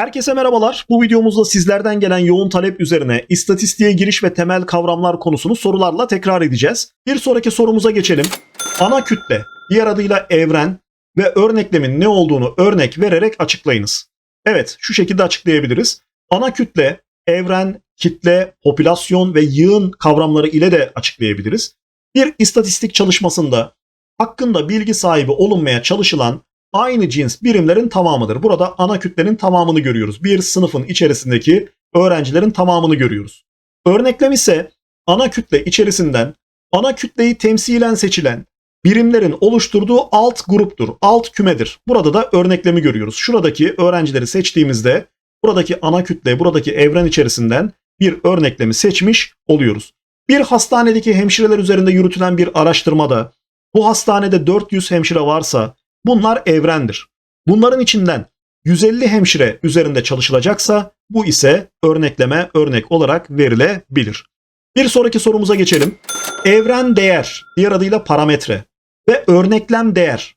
Herkese merhabalar. Bu videomuzda sizlerden gelen yoğun talep üzerine istatistiğe giriş ve temel kavramlar konusunu sorularla tekrar edeceğiz. Bir sonraki sorumuza geçelim. Ana kütle, diğer adıyla evren ve örneklemin ne olduğunu örnek vererek açıklayınız. Evet, şu şekilde açıklayabiliriz. Ana kütle, evren, kitle, popülasyon ve yığın kavramları ile de açıklayabiliriz. Bir istatistik çalışmasında hakkında bilgi sahibi olunmaya çalışılan aynı cins birimlerin tamamıdır. Burada ana kütlenin tamamını görüyoruz. Bir sınıfın içerisindeki öğrencilerin tamamını görüyoruz. Örneklem ise ana kütle içerisinden ana kütleyi temsilen seçilen birimlerin oluşturduğu alt gruptur, alt kümedir. Burada da örneklemi görüyoruz. Şuradaki öğrencileri seçtiğimizde buradaki ana kütle, buradaki evren içerisinden bir örneklemi seçmiş oluyoruz. Bir hastanedeki hemşireler üzerinde yürütülen bir araştırmada bu hastanede 400 hemşire varsa bunlar evrendir. Bunların içinden 150 hemşire üzerinde çalışılacaksa bu ise örnekleme örnek olarak verilebilir. Bir sonraki sorumuza geçelim. Evren değer, diğer adıyla parametre ve örneklem değer,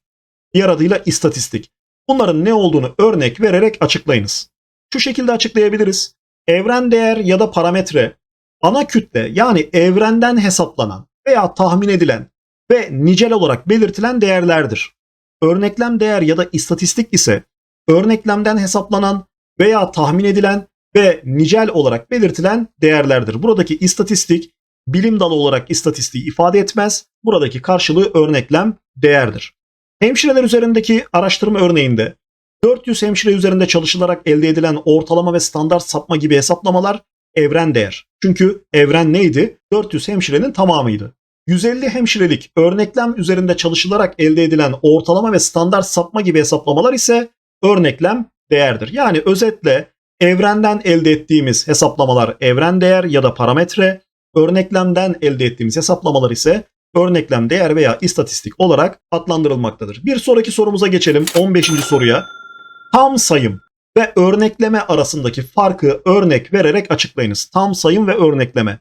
diğer adıyla istatistik. Bunların ne olduğunu örnek vererek açıklayınız. Şu şekilde açıklayabiliriz. Evren değer ya da parametre ana kütle yani evrenden hesaplanan veya tahmin edilen ve nicel olarak belirtilen değerlerdir. Örneklem değer ya da istatistik ise örneklemden hesaplanan veya tahmin edilen ve nicel olarak belirtilen değerlerdir. Buradaki istatistik bilim dalı olarak istatistiği ifade etmez. Buradaki karşılığı örneklem değerdir. Hemşireler üzerindeki araştırma örneğinde 400 hemşire üzerinde çalışılarak elde edilen ortalama ve standart sapma gibi hesaplamalar evren değer. Çünkü evren neydi? 400 hemşirenin tamamıydı. 150 hemşirelik örneklem üzerinde çalışılarak elde edilen ortalama ve standart sapma gibi hesaplamalar ise örneklem değerdir. Yani özetle evrenden elde ettiğimiz hesaplamalar evren değer ya da parametre, örneklemden elde ettiğimiz hesaplamalar ise örneklem değer veya istatistik olarak adlandırılmaktadır. Bir sonraki sorumuza geçelim 15. soruya. Tam sayım ve örnekleme arasındaki farkı örnek vererek açıklayınız. Tam sayım ve örnekleme.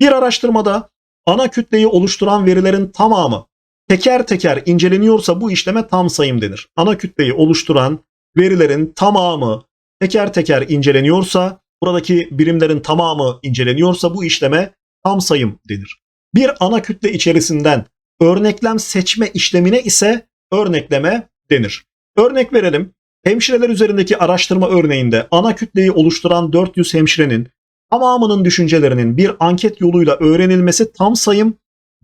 Bir araştırmada ana kütleyi oluşturan verilerin tamamı teker teker inceleniyorsa bu işleme tam sayım denir. Ana kütleyi oluşturan verilerin tamamı teker teker inceleniyorsa, buradaki birimlerin tamamı inceleniyorsa bu işleme tam sayım denir. Bir ana kütle içerisinden örneklem seçme işlemine ise örnekleme denir. Örnek verelim. Hemşireler üzerindeki araştırma örneğinde ana kütleyi oluşturan 400 hemşirenin tamamının düşüncelerinin bir anket yoluyla öğrenilmesi tam sayım,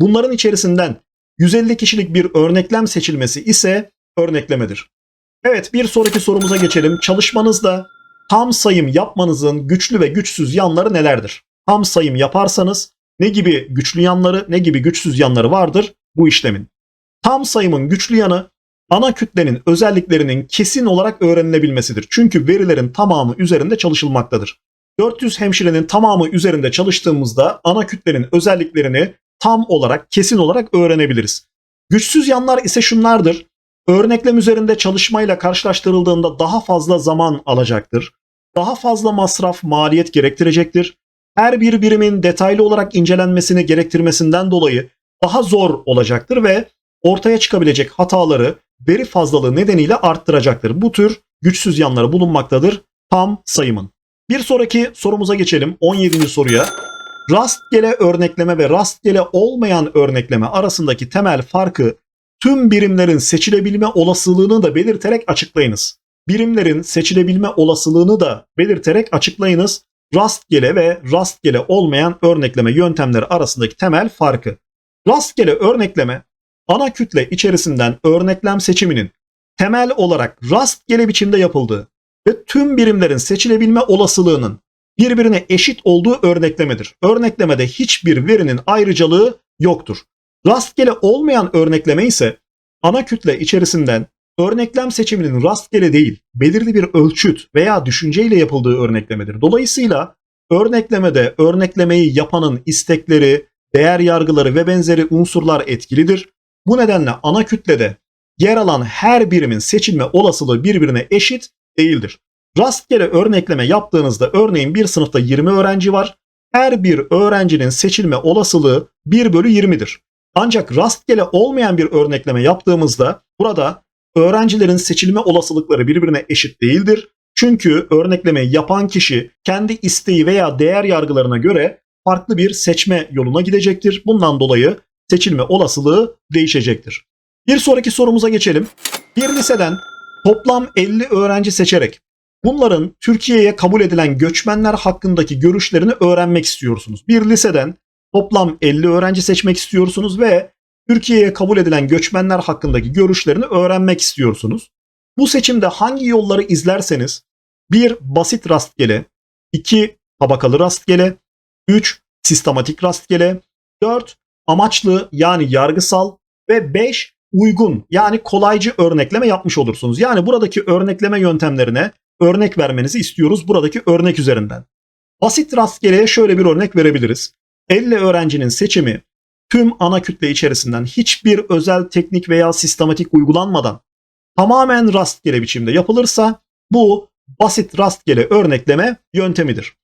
bunların içerisinden 150 kişilik bir örneklem seçilmesi ise örneklemedir. Evet bir sonraki sorumuza geçelim. Çalışmanızda tam sayım yapmanızın güçlü ve güçsüz yanları nelerdir? Tam sayım yaparsanız ne gibi güçlü yanları ne gibi güçsüz yanları vardır bu işlemin? Tam sayımın güçlü yanı ana kütlenin özelliklerinin kesin olarak öğrenilebilmesidir. Çünkü verilerin tamamı üzerinde çalışılmaktadır. 400 hemşirenin tamamı üzerinde çalıştığımızda ana kütlenin özelliklerini tam olarak, kesin olarak öğrenebiliriz. Güçsüz yanlar ise şunlardır. Örneklem üzerinde çalışmayla karşılaştırıldığında daha fazla zaman alacaktır. Daha fazla masraf, maliyet gerektirecektir. Her bir birimin detaylı olarak incelenmesini gerektirmesinden dolayı daha zor olacaktır ve ortaya çıkabilecek hataları veri fazlalığı nedeniyle arttıracaktır. Bu tür güçsüz yanları bulunmaktadır tam sayımın. Bir sonraki sorumuza geçelim. 17. soruya. Rastgele örnekleme ve rastgele olmayan örnekleme arasındaki temel farkı tüm birimlerin seçilebilme olasılığını da belirterek açıklayınız. Birimlerin seçilebilme olasılığını da belirterek açıklayınız. Rastgele ve rastgele olmayan örnekleme yöntemleri arasındaki temel farkı. Rastgele örnekleme ana kütle içerisinden örneklem seçiminin temel olarak rastgele biçimde yapıldığı ve tüm birimlerin seçilebilme olasılığının birbirine eşit olduğu örneklemedir. Örneklemede hiçbir verinin ayrıcalığı yoktur. Rastgele olmayan örnekleme ise ana kütle içerisinden örneklem seçiminin rastgele değil, belirli bir ölçüt veya düşünceyle yapıldığı örneklemedir. Dolayısıyla örneklemede örneklemeyi yapanın istekleri, değer yargıları ve benzeri unsurlar etkilidir. Bu nedenle ana kütlede yer alan her birimin seçilme olasılığı birbirine eşit değildir. Rastgele örnekleme yaptığınızda örneğin bir sınıfta 20 öğrenci var. Her bir öğrencinin seçilme olasılığı 1 bölü 20'dir. Ancak rastgele olmayan bir örnekleme yaptığımızda burada öğrencilerin seçilme olasılıkları birbirine eşit değildir. Çünkü örneklemeyi yapan kişi kendi isteği veya değer yargılarına göre farklı bir seçme yoluna gidecektir. Bundan dolayı seçilme olasılığı değişecektir. Bir sonraki sorumuza geçelim. Bir liseden toplam 50 öğrenci seçerek bunların Türkiye'ye kabul edilen göçmenler hakkındaki görüşlerini öğrenmek istiyorsunuz. Bir liseden toplam 50 öğrenci seçmek istiyorsunuz ve Türkiye'ye kabul edilen göçmenler hakkındaki görüşlerini öğrenmek istiyorsunuz. Bu seçimde hangi yolları izlerseniz 1. Basit rastgele 2. Tabakalı rastgele 3. Sistematik rastgele 4. Amaçlı yani yargısal ve 5. Uygun yani kolaycı örnekleme yapmış olursunuz. Yani buradaki örnekleme yöntemlerine örnek vermenizi istiyoruz buradaki örnek üzerinden. Basit rastgeleye şöyle bir örnek verebiliriz. 50 öğrencinin seçimi tüm ana kütle içerisinden hiçbir özel teknik veya sistematik uygulanmadan tamamen rastgele biçimde yapılırsa bu basit rastgele örnekleme yöntemidir.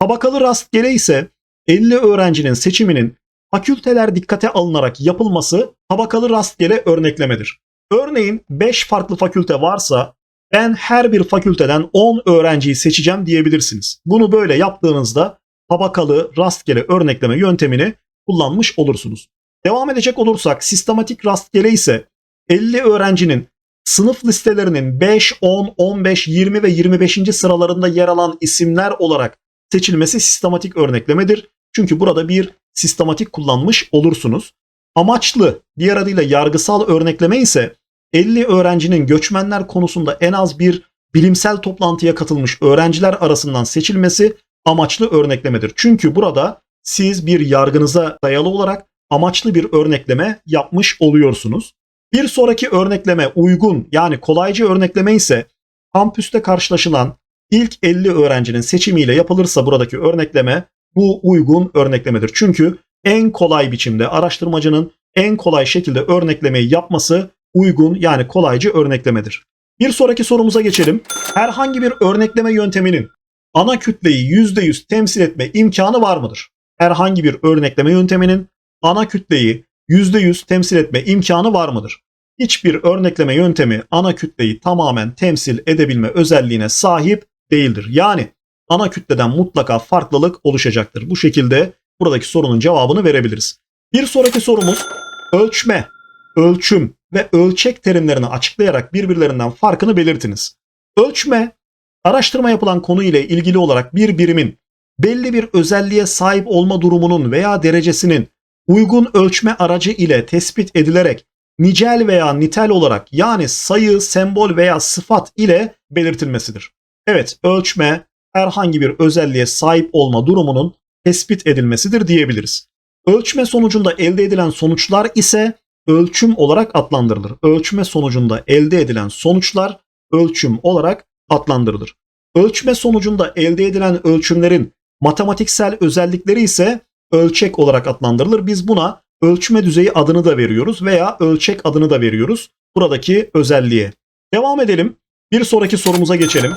Tabakalı rastgele ise 50 öğrencinin seçiminin fakülteler dikkate alınarak yapılması tabakalı rastgele örneklemedir. Örneğin 5 farklı fakülte varsa ben her bir fakülteden 10 öğrenciyi seçeceğim diyebilirsiniz. Bunu böyle yaptığınızda tabakalı rastgele örnekleme yöntemini kullanmış olursunuz. Devam edecek olursak sistematik rastgele ise 50 öğrencinin sınıf listelerinin 5, 10, 15, 20 ve 25. sıralarında yer alan isimler olarak seçilmesi sistematik örneklemedir. Çünkü burada bir sistematik kullanmış olursunuz. Amaçlı, diğer adıyla yargısal örnekleme ise 50 öğrencinin göçmenler konusunda en az bir bilimsel toplantıya katılmış öğrenciler arasından seçilmesi amaçlı örneklemedir. Çünkü burada siz bir yargınıza dayalı olarak amaçlı bir örnekleme yapmış oluyorsunuz. Bir sonraki örnekleme uygun yani kolaycı örnekleme ise kampüste karşılaşılan ilk 50 öğrencinin seçimiyle yapılırsa buradaki örnekleme bu uygun örneklemedir. Çünkü en kolay biçimde araştırmacının en kolay şekilde örneklemeyi yapması uygun yani kolaycı örneklemedir. Bir sonraki sorumuza geçelim. Herhangi bir örnekleme yönteminin ana kütleyi %100 temsil etme imkanı var mıdır? Herhangi bir örnekleme yönteminin ana kütleyi %100 temsil etme imkanı var mıdır? Hiçbir örnekleme yöntemi ana kütleyi tamamen temsil edebilme özelliğine sahip değildir. Yani ana kütleden mutlaka farklılık oluşacaktır. Bu şekilde buradaki sorunun cevabını verebiliriz. Bir sonraki sorumuz ölçme, ölçüm ve ölçek terimlerini açıklayarak birbirlerinden farkını belirtiniz. Ölçme, araştırma yapılan konu ile ilgili olarak bir birimin belli bir özelliğe sahip olma durumunun veya derecesinin uygun ölçme aracı ile tespit edilerek nicel veya nitel olarak yani sayı, sembol veya sıfat ile belirtilmesidir. Evet, ölçme herhangi bir özelliğe sahip olma durumunun tespit edilmesidir diyebiliriz. Ölçme sonucunda elde edilen sonuçlar ise ölçüm olarak adlandırılır. Ölçme sonucunda elde edilen sonuçlar ölçüm olarak adlandırılır. Ölçme sonucunda elde edilen ölçümlerin matematiksel özellikleri ise ölçek olarak adlandırılır. Biz buna ölçme düzeyi adını da veriyoruz veya ölçek adını da veriyoruz buradaki özelliğe. Devam edelim. Bir sonraki sorumuza geçelim.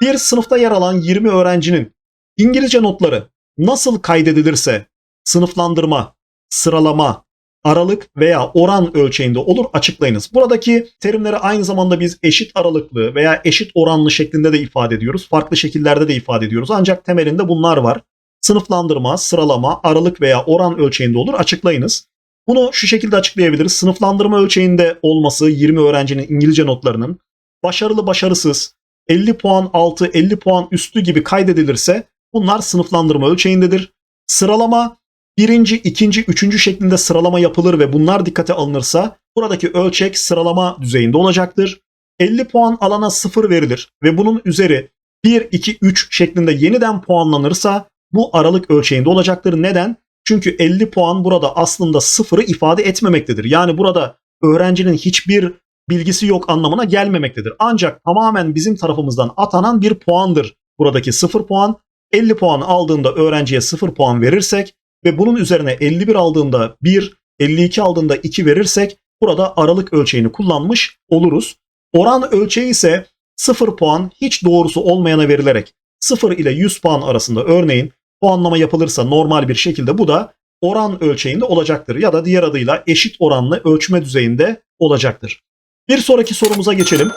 Bir sınıfta yer alan 20 öğrencinin İngilizce notları nasıl kaydedilirse sınıflandırma, sıralama, aralık veya oran ölçeğinde olur açıklayınız. Buradaki terimleri aynı zamanda biz eşit aralıklı veya eşit oranlı şeklinde de ifade ediyoruz. Farklı şekillerde de ifade ediyoruz. Ancak temelinde bunlar var. Sınıflandırma, sıralama, aralık veya oran ölçeğinde olur açıklayınız. Bunu şu şekilde açıklayabiliriz. Sınıflandırma ölçeğinde olması 20 öğrencinin İngilizce notlarının başarılı başarısız, 50 puan altı, 50 puan üstü gibi kaydedilirse bunlar sınıflandırma ölçeğindedir. Sıralama birinci, ikinci, üçüncü şeklinde sıralama yapılır ve bunlar dikkate alınırsa buradaki ölçek sıralama düzeyinde olacaktır. 50 puan alana 0 verilir ve bunun üzeri 1, 2, 3 şeklinde yeniden puanlanırsa bu aralık ölçeğinde olacaktır. Neden? Çünkü 50 puan burada aslında sıfırı ifade etmemektedir. Yani burada öğrencinin hiçbir bilgisi yok anlamına gelmemektedir. Ancak tamamen bizim tarafımızdan atanan bir puandır. Buradaki 0 puan 50 puan aldığında öğrenciye 0 puan verirsek ve bunun üzerine 51 aldığında 1, 52 aldığında 2 verirsek burada aralık ölçeğini kullanmış oluruz. Oran ölçeği ise 0 puan hiç doğrusu olmayana verilerek 0 ile 100 puan arasında örneğin puanlama yapılırsa normal bir şekilde bu da oran ölçeğinde olacaktır ya da diğer adıyla eşit oranlı ölçme düzeyinde olacaktır. Bir sonraki sorumuza geçelim.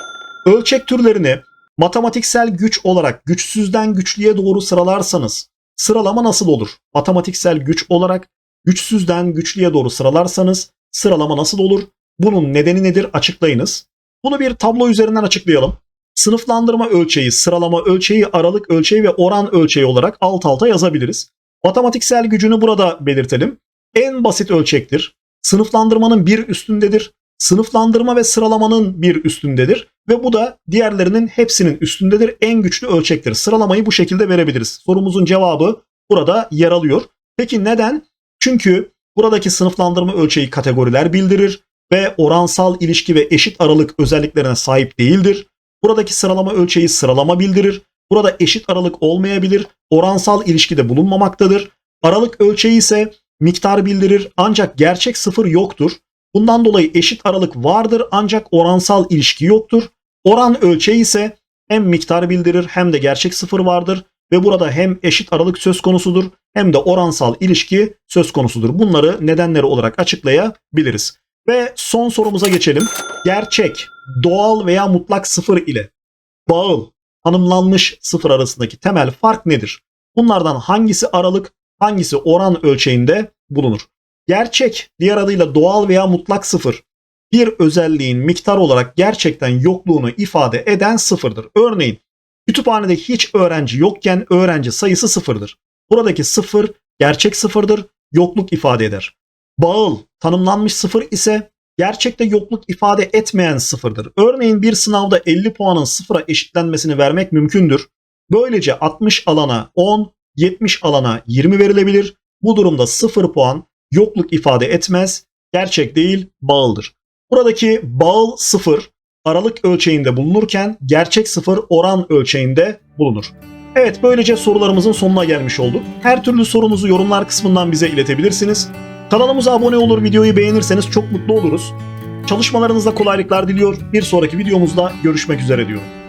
Ölçek türlerini Matematiksel güç olarak güçsüzden güçlüye doğru sıralarsanız sıralama nasıl olur? Matematiksel güç olarak güçsüzden güçlüye doğru sıralarsanız sıralama nasıl olur? Bunun nedeni nedir? Açıklayınız. Bunu bir tablo üzerinden açıklayalım. Sınıflandırma ölçeği, sıralama ölçeği, aralık ölçeği ve oran ölçeği olarak alt alta yazabiliriz. Matematiksel gücünü burada belirtelim. En basit ölçektir. Sınıflandırmanın bir üstündedir. Sınıflandırma ve sıralamanın bir üstündedir. Ve bu da diğerlerinin hepsinin üstündedir. En güçlü ölçektir. Sıralamayı bu şekilde verebiliriz. Sorumuzun cevabı burada yer alıyor. Peki neden? Çünkü buradaki sınıflandırma ölçeği kategoriler bildirir ve oransal ilişki ve eşit aralık özelliklerine sahip değildir. Buradaki sıralama ölçeği sıralama bildirir. Burada eşit aralık olmayabilir. Oransal ilişki de bulunmamaktadır. Aralık ölçeği ise miktar bildirir ancak gerçek sıfır yoktur. Bundan dolayı eşit aralık vardır ancak oransal ilişki yoktur. Oran ölçeği ise hem miktar bildirir hem de gerçek sıfır vardır ve burada hem eşit aralık söz konusudur hem de oransal ilişki söz konusudur. Bunları nedenleri olarak açıklayabiliriz. Ve son sorumuza geçelim. Gerçek, doğal veya mutlak sıfır ile bağıl, tanımlanmış sıfır arasındaki temel fark nedir? Bunlardan hangisi aralık, hangisi oran ölçeğinde bulunur? Gerçek, diğer adıyla doğal veya mutlak sıfır bir özelliğin miktar olarak gerçekten yokluğunu ifade eden sıfırdır. Örneğin kütüphanede hiç öğrenci yokken öğrenci sayısı sıfırdır. Buradaki sıfır gerçek sıfırdır, yokluk ifade eder. Bağıl, tanımlanmış sıfır ise gerçekte yokluk ifade etmeyen sıfırdır. Örneğin bir sınavda 50 puanın sıfıra eşitlenmesini vermek mümkündür. Böylece 60 alana 10, 70 alana 20 verilebilir. Bu durumda 0 puan yokluk ifade etmez, gerçek değil, bağıldır. Buradaki bağıl 0 aralık ölçeğinde bulunurken gerçek 0 oran ölçeğinde bulunur. Evet böylece sorularımızın sonuna gelmiş olduk. Her türlü sorunuzu yorumlar kısmından bize iletebilirsiniz. Kanalımıza abone olur, videoyu beğenirseniz çok mutlu oluruz. Çalışmalarınızda kolaylıklar diliyor. Bir sonraki videomuzda görüşmek üzere diyorum.